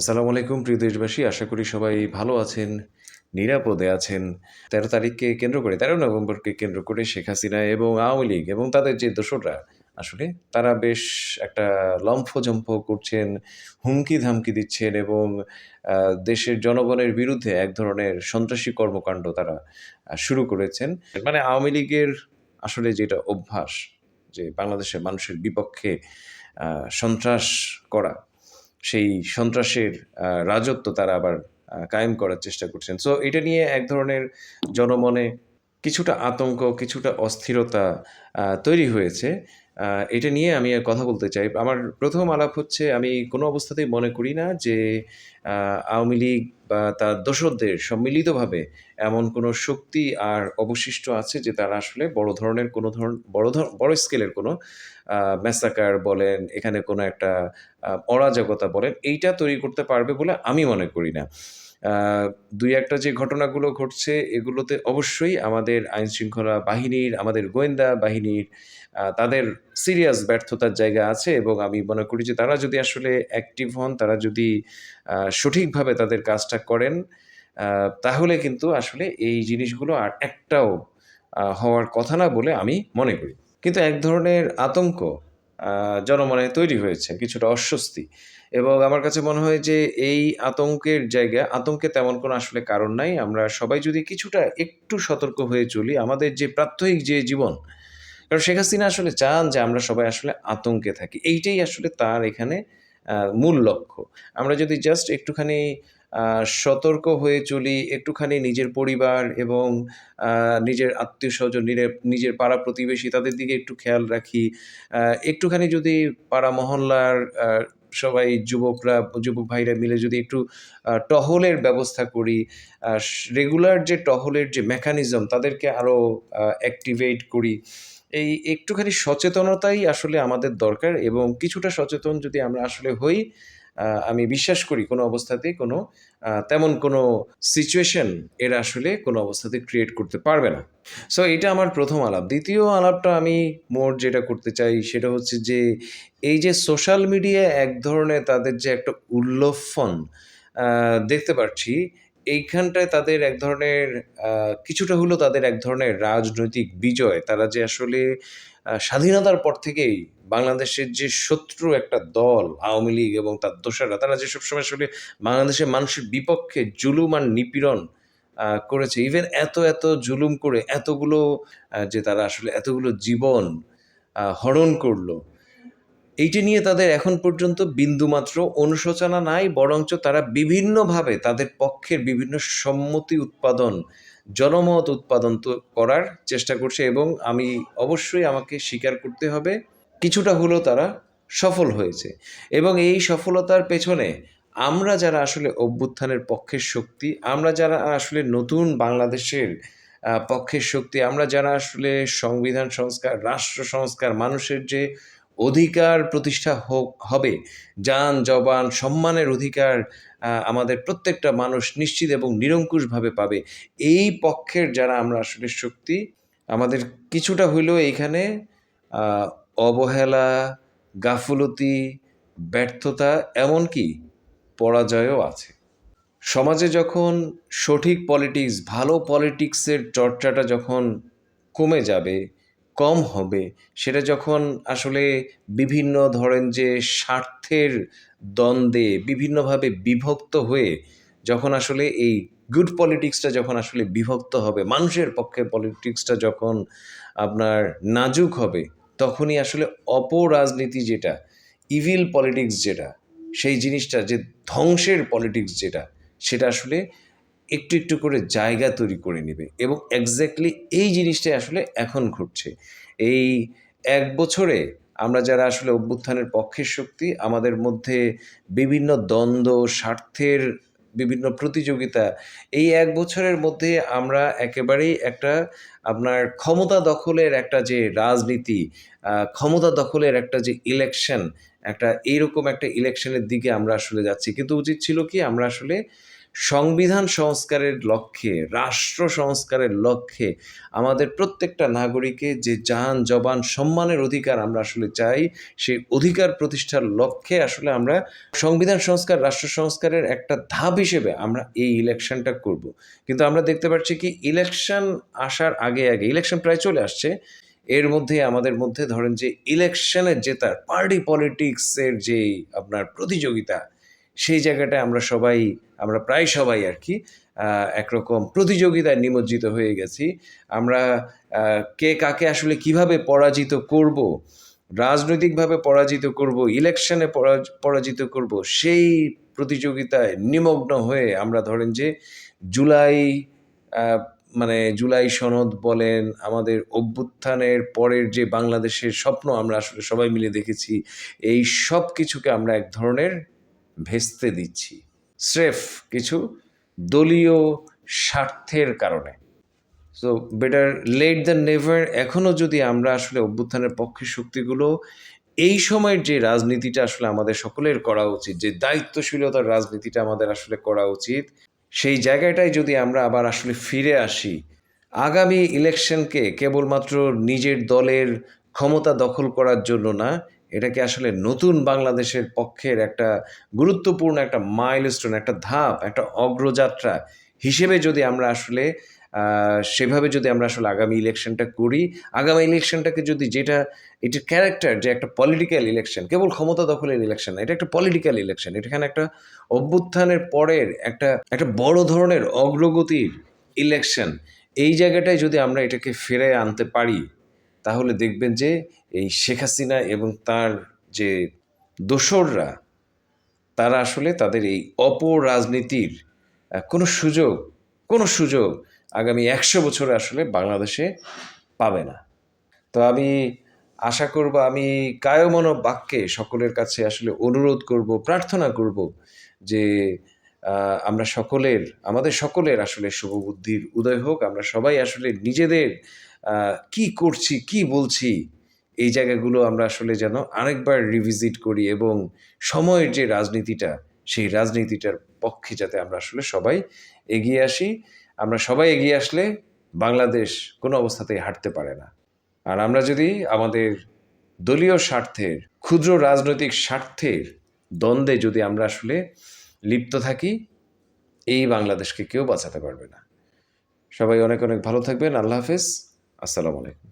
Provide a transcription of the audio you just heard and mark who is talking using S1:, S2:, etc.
S1: আসসালামু আলাইকুম, প্রিয় দেশবাসী। আশা করি সবাই ভালো আছেন, নিরাপদে আছেন। তেরো তারিখকে কেন্দ্র করে, তেরো নভেম্বরকে কেন্দ্র করে শেখ হাসিনা এবং আওয়ামী লীগ এবং তাদের যে দোসররা, আসলে তারা বেশ একটা লম্ফজম্প করছেন হুমকি ধামকি দিচ্ছেন এবং দেশের জনগণের বিরুদ্ধে এক ধরনের সন্ত্রাসী কর্মকাণ্ড তারা শুরু করেছেন। মানে আওয়ামী লীগের আসলে যেটা অভ্যাস, যে বাংলাদেশের মানুষের বিপক্ষে সন্ত্রাস করা সেই সন্ত্রাসের রাজত্ব তারা আবার কায়েম করার চেষ্টা করছেন। সো এটা নিয়ে এক ধরনের জনমনে কিছুটা আতঙ্ক, কিছুটা অস্থিরতা তৈরি হয়েছে। এটা নিয়ে আমি কথা বলতে চাই। আমার প্রথম আলাপ হচ্ছে, আমি কোনো অবস্থাতেই মনে করি না যে আওয়ামী লীগ বা তার দোসরদের সম্মিলিতভাবে এমন কোনো শক্তি আর অবশিষ্ট আছে যে, তারা আসলে বড় ধরনের কোনো ধরন, বড় ধর, বড় স্কেলের কোনো ম্যাসাকার বলেন, এখানে কোনো একটা অরাজকতা বলেন, এইটা তৈরি করতে পারবে বলে আমি মনে করি না। দুই একটা যে ঘটনাগুলো ঘটছে, এগুলোতে অবশ্যই আমাদের আইন শৃঙ্খলা বাহিনীর, আমাদের গোয়েন্দা বাহিনীর তাদের সিরিয়াস ব্যর্থতার জায়গা আছে এবং আমি মনে করি যে তারা যদি আসলে অ্যাক্টিভ হন, তারা যদি সঠিকভাবে তাদের কাজটা করেন তাহলে কিন্তু আসলে এই জিনিসগুলো আর একটাও হওয়ার কথা না বলে আমি মনে করি। কিন্তু এক ধরনের আতঙ্ক জনমনে তৈরি হয়েছে, কিছুটা অস্বস্তি। এবং আমার কাছে মনে হয় যে এই আতঙ্কের জায়গা, আতঙ্কে তেমন কোনো আসলে কারণ নাই। আমরা সবাই যদি কিছুটা একটু সতর্ক হয়ে চলি, আমাদের যে প্রাত্যহিক যে জীবন, কারণ শেখ হাসিনা আসলে চান যে আমরা সবাই আসলে আতঙ্কে থাকি। এইটাই আসলে তার এখানে মূল লক্ষ্য। আমরা যদি জাস্ট একটুখানি সতর্ক হয়ে চলি, একটুখানি নিজের পরিবার এবং নিজের আত্মীয় স্বজন নিজের পাড়া প্রতিবেশী তাদের দিকে একটু খেয়াল রাখি। একটুখানি যদি পাড়া মহল্লার সবাই যুবকরা, যুবক ভাইরা মিলে যদি একটু টহলের ব্যবস্থা করি রেগুলার যে টহলের যে মেকানিজম তাদেরকে আরও অ্যাক্টিভেট করি। এই একটুখানি সচেতনতাই আসলে আমাদের দরকার এবং কিছুটা সচেতন যদি আমরা আসলে হই আমি বিশ্বাস করি কোনো অবস্থাতেই কোনো তেমন কোনো সিচুয়েশন এরা আসলে কোনো অবস্থাতে ক্রিয়েট করতে পারবে না। সো এটা আমার প্রথম আলাপ। দ্বিতীয় আলাপটা আমি মোর যেটা করতে চাই সেটা হচ্ছে যে, এই যে সোশ্যাল মিডিয়া এক ধরনের তাদের যে একটা উল্লফন দেখতে পাচ্ছি এইখানটায় তাদের এক ধরনের কিছুটা হলেও তাদের এক ধরনের রাজনৈতিক বিজয়, তারা যে আসলে স্বাধীনতার পর থেকেই বাংলাদেশের যে শত্রু একটা দল, আওয়ামী লীগ এবং তার দোসররা তারা যে সবসময় আসলে বাংলাদেশের মানুষের বিপক্ষে জুলুম আর নিপীড়ন করেছে। ইভেন এত এত জুলুম করে এতগুলো যে তারা আসলে এতগুলো জীবন হরণ করল। এইটি নিয়ে তাদের এখন পর্যন্ত বিন্দুমাত্র অনুশোচনা নাই, বরঞ্চ তারা বিভিন্নভাবে তাদের পক্ষের বিভিন্ন সম্মতি উৎপাদন, জনমত উৎপাদন তো করার চেষ্টা করছে এবং আমি অবশ্যই আমাকে স্বীকার করতে হবে। কিছুটা হলেও তারা সফল হয়েছে। এবং এই সফলতার পেছনে আমরা যারা আসলে অভ্যুত্থানের পক্ষের শক্তি, আমরা যারা আসলে নতুন বাংলাদেশের পক্ষের শক্তি, আমরা যারা আসলে সংবিধান সংস্কার, রাষ্ট্র সংস্কার, মানুষের যে অধিকার প্রতিষ্ঠা হোক, হবে, যান, জবান, সম্মানের অধিকার আমাদের প্রত্যেকটা মানুষ নিশ্চিত এবং নিরঙ্কুশভাবে পাবে। এই পক্ষের যারা আমরা আসলে শক্তি, আমাদের কিছুটা হইলেও এইখানে অবহেলা, গাফুলতি, ব্যর্থতা এমনকি পরাজয়ও আছে। সমাজে যখন সঠিক পলিটিক্স ভালো পলিটিক্সের চর্চাটা যখন কমে যাবে, কম হবে, সেটা যখন আসলে বিভিন্ন ধরেন যে স্বার্থের দ্বন্দ্বে বিভিন্নভাবে বিভক্ত হয়ে যখন আসলে এই গুড পলিটিক্সটা যখন আসলে বিভক্ত হবে, মানুষের পক্ষে পলিটিক্সটা যখন আপনার নাজুক হবে তখনই আসলে অপরাজনীতি যেটা ইভিল পলিটিক্স যেটা, সেই জিনিসটা যে ধ্বংসের পলিটিক্স যেটা, সেটা আসলে একটু একটু করে জায়গা তৈরি করে নেবে এবং এক্স্যাক্টলি এই জিনিসটাই আসলে এখন ঘটছে। এই এক বছরে আমরা যারা আসলে অভ্যুত্থানের পক্ষের শক্তি, আমাদের মধ্যে বিভিন্ন দ্বন্দ্ব, স্বার্থের বিভিন্ন প্রতিযোগিতা। এই এক বছরের মধ্যে আমরা একেবারেই একটা আপনার ক্ষমতা দখলের একটা যে রাজনীতি ক্ষমতা দখলের একটা যে ইলেকশন একটা এইরকম একটা ইলেকশনের দিকে আমরা আসলে যাচ্ছি। কিন্তু উচিত ছিল কি, আমরা আসলে সংবিধান সংস্কারের লক্ষ্যে, রাষ্ট্র সংস্কারের লক্ষ্যে আমাদের প্রত্যেকটা নাগরিকের যে জান, জবান, সম্মানের অধিকার আমরা আসলে চাই, সেই অধিকার প্রতিষ্ঠার লক্ষ্যে আসলে আমরা সংবিধান সংস্কার, রাষ্ট্র সংস্কারের একটা ধাপ হিসেবে আমরা এই ইলেকশনটা করব। কিন্তু আমরা দেখতে পাচ্ছি কি, ইলেকশন আসার আগে আগে, ইলেকশন প্রায় চলে আসছে, এর মধ্যে, আমাদের মধ্যে ধরেন যে ইলেকশনে জেতার পার্টি পলিটিক্সের যে আপনার প্রতিযোগিতা সেই জায়গাটায় আমরা সবাই, আমরা প্রায় সবাই আর কি একরকম প্রতিযোগিতায় নিমজ্জিত হয়ে গেছি। আমরা কে কাকে আসলে কীভাবে পরাজিত করব, রাজনৈতিকভাবে পরাজিত করব, ইলেকশনে পরাজ- পরাজিত করব, সেই প্রতিযোগিতায় নিমগ্ন হয়ে আমরা ধরেন যে জুলাই মানে জুলাই সনদ বলেন, আমাদের অভ্যুত্থানের পরের যে বাংলাদেশের স্বপ্ন আমরা আসলে সবাই মিলে দেখেছি, এই সব কিছুকে আমরা এক ধরনের ভেস্তে দিচ্ছি। স্রেফ কিছু দলীয় স্বার্থের কারণে। So better late the never এখনও যদি আমরা আসলে অভ্যুত্থানের পক্ষে শক্তিগুলো এই সময়ের যে রাজনীতিটা আসলে আমাদের সকলের করা উচিত, যে দায়িত্বশীলতার রাজনীতিটা আমাদের আসলে করা উচিত, সেই জায়গাটায় যদি আমরা আবার আসলে ফিরে আসি, আগামী ইলেকশনকে কেবলমাত্র নিজের দলের ক্ষমতা দখল করার জন্য না এটাকে আসলে নতুন বাংলাদেশের পক্ষের একটা গুরুত্বপূর্ণ একটা মাইলস্টোন একটা ধাপ, একটা অগ্রযাত্রা হিসেবে যদি আমরা আসলে সেভাবে যদি আমরা আসলে আগামী ইলেকশনটা করি, আগামী ইলেকশনটাকে যদি যেটা এটার ক্যারেক্টার যে একটা পলিটিক্যাল ইলেকশন কেবল ক্ষমতা দখলের ইলেকশন এটা একটা পলিটিক্যাল ইলেকশন এখানে একটা অভ্যুত্থানের পরের একটা একটা বড় ধরনের অগ্রগতির ইলেকশন এই জায়গাটায় যদি আমরা এটাকে ফিরে আনতে পারি তাহলে দেখবেন যে এই শেখ হাসিনা এবং তার যে দোসররা, তারা আসলে তাদের এই অপরাজনীতির কোনো সুযোগ কোনো সুযোগ আগামী একশো বছরে আসলে বাংলাদেশে পাবে না। তো আমি আশা করব, আমি কায়মন বাক্যে সকলের কাছে আসলে অনুরোধ করব, প্রার্থনা করব যে আমরা সকলের, আমাদের সকলের আসলে শুভবুদ্ধির উদয় হোক, আমরা সবাই আসলে নিজেদের কি করছি, কি বলছি, এই জায়গাগুলো আমরা আসলে যেন আরেকবার রিভিজিট করি এবং সময়ের যে রাজনীতিটা, সেই রাজনীতিটার পক্ষে যাতে আমরা আসলে সবাই এগিয়ে আসি। আমরা সবাই এগিয়ে আসলে বাংলাদেশ কোনো অবস্থাতেই হাঁটতে পারে না। আর আমরা যদি আমাদের দলীয় স্বার্থের, ক্ষুদ্র রাজনৈতিক স্বার্থের দ্বন্দ্বে যদি আমরা আসলে লিপ্ত থাকি, এই বাংলাদেশকে কেউ বাঁচাতে পারবে না। সবাই অনেক অনেক ভালো থাকবেন। আল্লাহ হাফেজ। আসসালামু আলাইকুম।